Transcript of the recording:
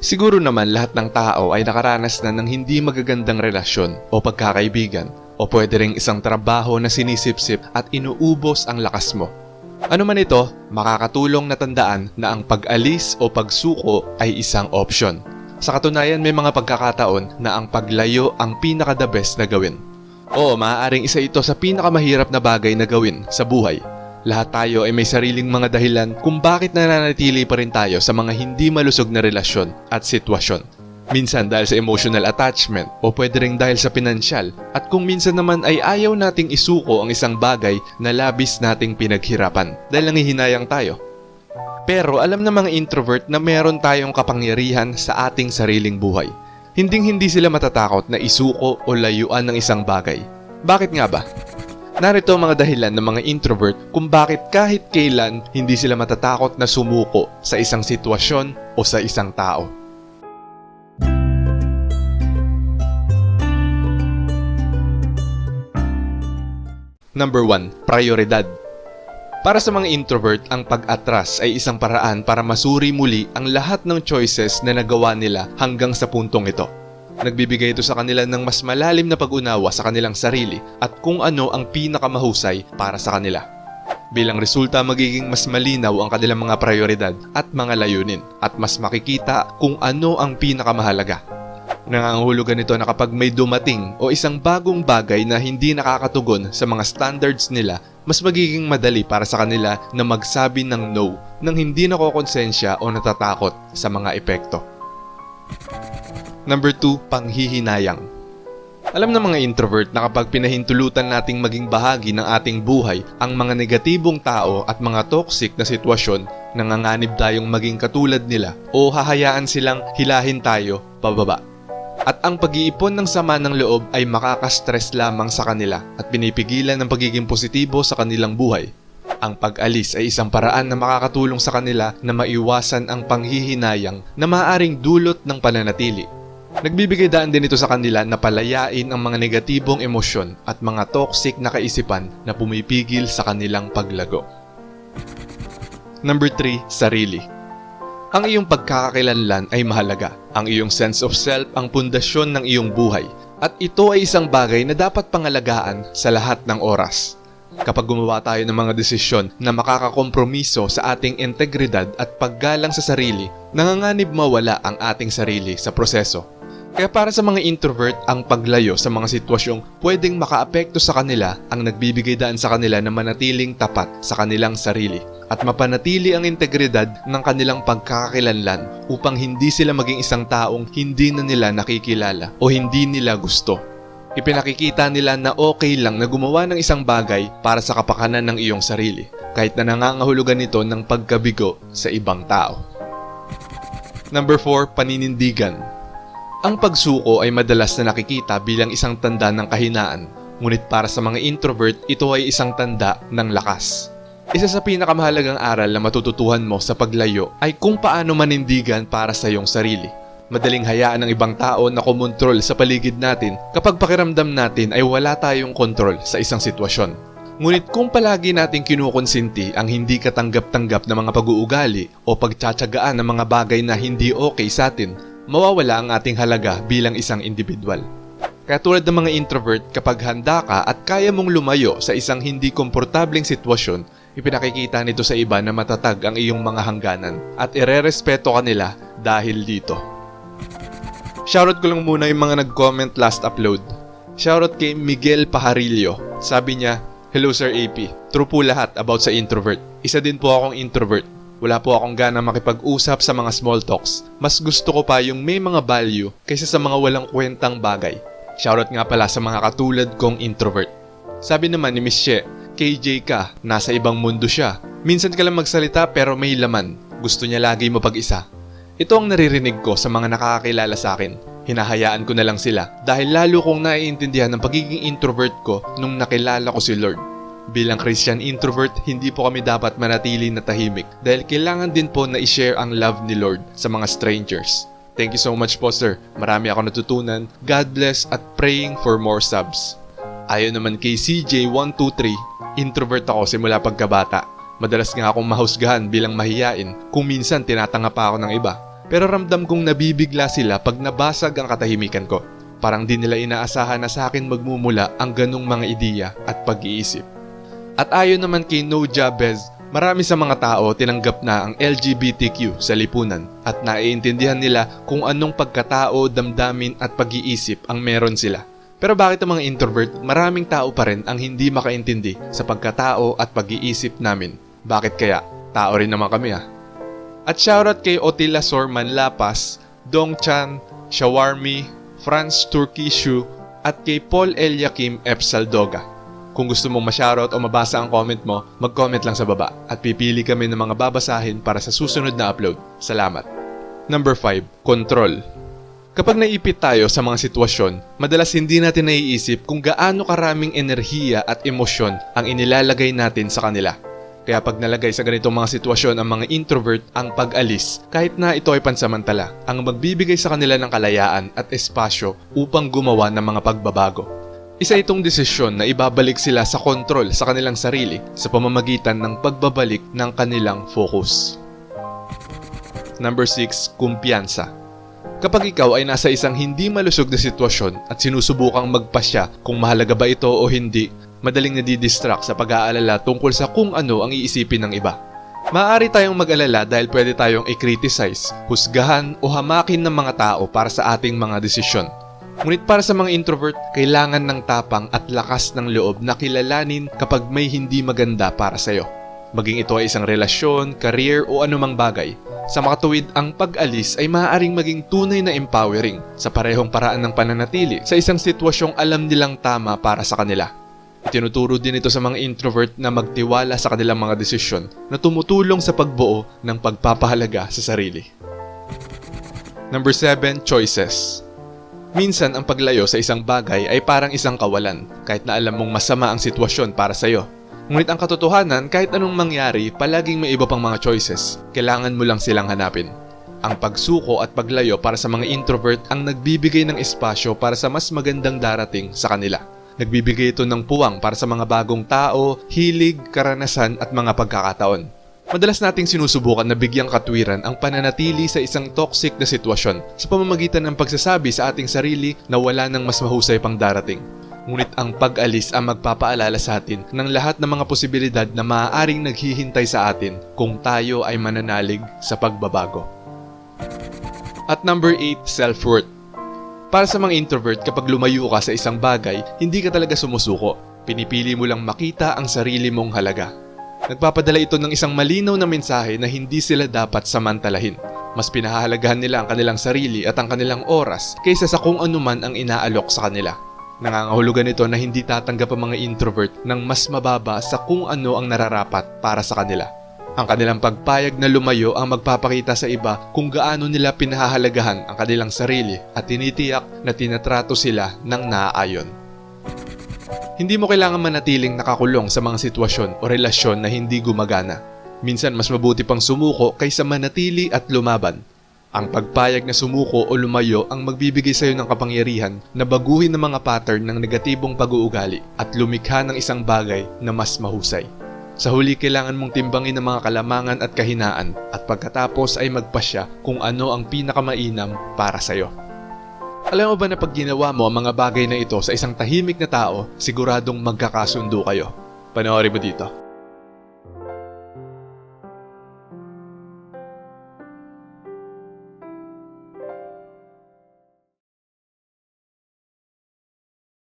Siguro naman lahat ng tao ay nakaranas na ng hindi magagandang relasyon o pagkakaibigan o pwede ring isang trabaho na sinisipsip at inuubos ang lakas mo. Ano man ito, makakatulong na tandaan na ang pag-alis o pagsuko ay isang option. Sa katunayan may mga pagkakataon na ang paglayo ang pinaka-the best na gawin. Oo, maaaring isa ito sa pinakamahirap na bagay na gawin sa buhay. Lahat tayo ay may sariling mga dahilan kung bakit nananatili pa rin tayo sa mga hindi malusog na relasyon at sitwasyon. Minsan dahil sa emotional attachment o pwede rin dahil sa pinansyal at kung minsan naman ay ayaw nating isuko ang isang bagay na labis nating pinaghirapan dahil nangihinayang tayo. Pero alam ng mga introvert na meron tayong kapangyarihan sa ating sariling buhay. Hinding hindi sila matatakot na isuko o layuan ng isang bagay. Bakit nga ba? Narito ang mga dahilan ng mga introvert kung bakit kahit kailan hindi sila matatakot na sumuko sa isang sitwasyon o sa isang tao. Number 1. Prioridad Para sa mga introvert, ang pag-atras ay isang paraan para masuri muli ang lahat ng choices na nagawa nila hanggang sa puntong ito. Nagbibigay ito sa kanila ng mas malalim na pag-unawa sa kanilang sarili at kung ano ang pinakamahusay para sa kanila. Bilang resulta, magiging mas malinaw ang kanilang mga prioridad at mga layunin at mas makikita kung ano ang pinakamahalaga. Nangangahulugan nito na kapag may dumating o isang bagong bagay na hindi nakakatugon sa mga standards nila, mas magiging madali para sa kanila na magsabi ng no nang hindi nakokonsensya o natatakot sa mga epekto. Number 2, panghihinayang. Alam ng mga introvert na kapag pinahintulutan nating maging bahagi ng ating buhay ang mga negatibong tao at mga toxic na sitwasyon, nanganganib tayong maging katulad nila o hahayaan silang hilahin tayo pababa. At ang pag-iipon ng sama ng loob ay makakastress lamang sa kanila at pinipigilan ng pagiging positibo sa kanilang buhay. Ang pag-alis ay isang paraan na makakatulong sa kanila na maiwasan ang panghihinayang na maaaring dulot ng pananatili. Nagbibigay daan din ito sa kanila na palayain ang mga negatibong emosyon at mga toxic na kaisipan na pumipigil sa kanilang paglago. Number 3, sarili. Ang iyong pagkakakilanlan ay mahalaga. Ang iyong sense of self ang pundasyon ng iyong buhay. At ito ay isang bagay na dapat pangalagaan sa lahat ng oras. Kapag gumawa tayo ng mga desisyon na makakakompromiso sa ating integridad at paggalang sa sarili, nanganganib mawala ang ating sarili sa proseso. Kaya para sa mga introvert, ang paglayo sa mga sitwasyong pwedeng makaapekto sa kanila ang nagbibigay daan sa kanila na manatiling tapat sa kanilang sarili at mapanatili ang integridad ng kanilang pagkakakilanlan upang hindi sila maging isang taong hindi na nila nakikilala o hindi nila gusto. Ipinakikita nila na okay lang na gumawa ng isang bagay para sa kapakanan ng iyong sarili kahit na nangangahulugan nito ng pagkabigo sa ibang tao. Number 4, paninindigan. Ang pagsuko ay madalas na nakikita bilang isang tanda ng kahinaan, ngunit para sa mga introvert, ito ay isang tanda ng lakas. Isa sa pinakamahalagang aral na matututuhan mo sa paglayo ay kung paano manindigan para sa iyong sarili. Madaling hayaan ng ibang tao na kumontrol sa paligid natin kapag pakiramdam natin ay wala tayong kontrol sa isang sitwasyon. Ngunit kung palagi nating kinukonsinti ang hindi katanggap-tanggap na mga pag-uugali o pagtsatsagaan ng mga bagay na hindi okay sa atin, mawawala ang ating halaga bilang isang individual. Kaya tulad ng mga introvert, kapag handa ka at kaya mong lumayo sa isang hindi komportabling sitwasyon, ipinakikita nito sa iba na matatag ang iyong mga hangganan at irerespeto ka nila dahil dito. Shoutout ko lang muna yung mga nag-comment last upload. Shoutout kay Miguel Pajarillo. Sabi niya, Hello Sir AP, true po lahat about sa introvert. Isa din po akong introvert. Wala po akong gana makipag-usap sa mga small talks. Mas gusto ko pa yung may mga value kaysa sa mga walang kwentang bagay. Shoutout nga pala sa mga katulad kong introvert. Sabi naman ni Miss She, KJ ka, nasa ibang mundo siya. Minsan ka lang magsalita pero may laman. Gusto niya lagi mo pag-isa. Ito ang naririnig ko sa mga nakakakilala sa akin. Hinahayaan ko na lang sila dahil lalo kong naiintindihan ang pagiging introvert ko nung nakilala ko si Lord. Bilang Christian introvert, hindi po kami dapat manatili na tahimik dahil kailangan din po na i-share ang love ni Lord sa mga strangers. Thank you so much po sir. Marami ako natutunan. God bless at praying for more subs. Ayon naman kay CJ123, introvert ako simula pagkabata. Madalas nga akong mahusgahan bilang mahiyain kung minsan tinatanga pa ako ng iba. Pero ramdam kong nabibigla sila pag nabasag ang katahimikan ko. Parang di nila inaasahan na sa akin magmumula ang ganong mga ideya at pag-iisip. At ayon naman kay No Jabez, marami sa mga tao tinanggap na ang LGBTQ sa lipunan at naiintindihan nila kung anong pagkatao, damdamin at pag-iisip ang meron sila. Pero bakit ang mga introvert, maraming tao pa rin ang hindi makaintindi sa pagkatao at pag-iisip namin? Bakit kaya? Tao rin naman kami ah. At shoutout kay Otila Sorman Lapas, Dong Chan, Shawarmi, Franz Turkishu, at kay Paul Eliakim F. Kung gusto mong ma-shoutout o mabasa ang comment mo, mag-comment lang sa baba at pipili kami ng mga babasahin para sa susunod na upload. Salamat. Number 5. Control. Kapag naipit tayo sa mga sitwasyon, madalas hindi natin naiisip kung gaano karaming enerhiya at emosyon ang inilalagay natin sa kanila. Kaya pag nalagay sa ganitong mga sitwasyon ang mga introvert, ang pag-alis, kahit na ito ay pansamantala, ang magbibigay sa kanila ng kalayaan at espasyo upang gumawa ng mga pagbabago. Isa itong desisyon na ibabalik sila sa kontrol sa kanilang sarili sa pamamagitan ng pagbabalik ng kanilang focus. Number 6. Kumpiyansa. Kapag ikaw ay nasa isang hindi malusog na sitwasyon at sinusubukang magpasya kung mahalaga ba ito o hindi, madaling nadidistract sa pag-aalala tungkol sa kung ano ang iisipin ng iba. Maaari tayong mag-alala dahil pwede tayong i-criticize, husgahan o hamakin ng mga tao para sa ating mga desisyon. Ngunit para sa mga introvert, kailangan ng tapang at lakas ng loob na kilalanin kapag may hindi maganda para sa'yo. Maging ito ay isang relasyon, career o anumang bagay. Sa makatuwid, ang pag-alis ay maaaring maging tunay na empowering sa parehong paraan ng pananatili sa isang sitwasyong alam nilang tama para sa kanila. Itinuturo din ito sa mga introvert na magtiwala sa kanilang mga desisyon na tumutulong sa pagbuo ng pagpapahalaga sa sarili. Number 7. Choices Minsan ang paglayo sa isang bagay ay parang isang kawalan kahit na alam mong masama ang sitwasyon para sa'yo. Ngunit ang katotohanan, kahit anong mangyari, palaging may iba pang mga choices. Kailangan mo lang silang hanapin. Ang pagsuko at paglayo para sa mga introvert ang nagbibigay ng espasyo para sa mas magandang darating sa kanila. Nagbibigay ito ng puwang para sa mga bagong tao, hilig, karanasan at mga pagkakataon. Madalas nating sinusubukan na bigyang katwiran ang pananatili sa isang toxic na sitwasyon sa pamamagitan ng pagsasabi sa ating sarili na wala nang mas mahusay pang darating. Ngunit ang pag-alis ang magpapaalala sa atin ng lahat ng mga posibilidad na maaaring naghihintay sa atin kung tayo ay mananalig sa pagbabago. At number 8, self-worth. Para sa mga introvert, kapag lumayo ka sa isang bagay, hindi ka talaga sumusuko. Pinipili mo lang makita ang sarili mong halaga. Nagpapadala ito ng isang malinaw na mensahe na hindi sila dapat samantalahin. Mas pinahahalagahan nila ang kanilang sarili at ang kanilang oras kaysa sa kung ano man ang inaalok sa kanila. Nangangahulugan ito na hindi tatanggap ang mga introvert ng mas mababa sa kung ano ang nararapat para sa kanila. Ang kanilang pagpayag na lumayo ang magpapakita sa iba kung gaano nila pinahahalagahan ang kanilang sarili at tinitiyak na tinatrato sila ng naaayon. Hindi mo kailangan manatiling nakakulong sa mga sitwasyon o relasyon na hindi gumagana. Minsan mas mabuti pang sumuko kaysa manatili at lumaban. Ang pagpayag na sumuko o lumayo ang magbibigay sa iyo ng kapangyarihan na baguhin ang mga pattern ng negatibong pag-uugali at lumikha ng isang bagay na mas mahusay. Sa huli, kailangan mong timbangin ang mga kalamangan at kahinaan at pagkatapos ay magpasya kung ano ang pinakamainam para sa iyo. Alam mo ba na pag ginawa mo ang mga bagay na ito sa isang tahimik na tao, siguradong magkakasundo kayo? Panoorin mo dito.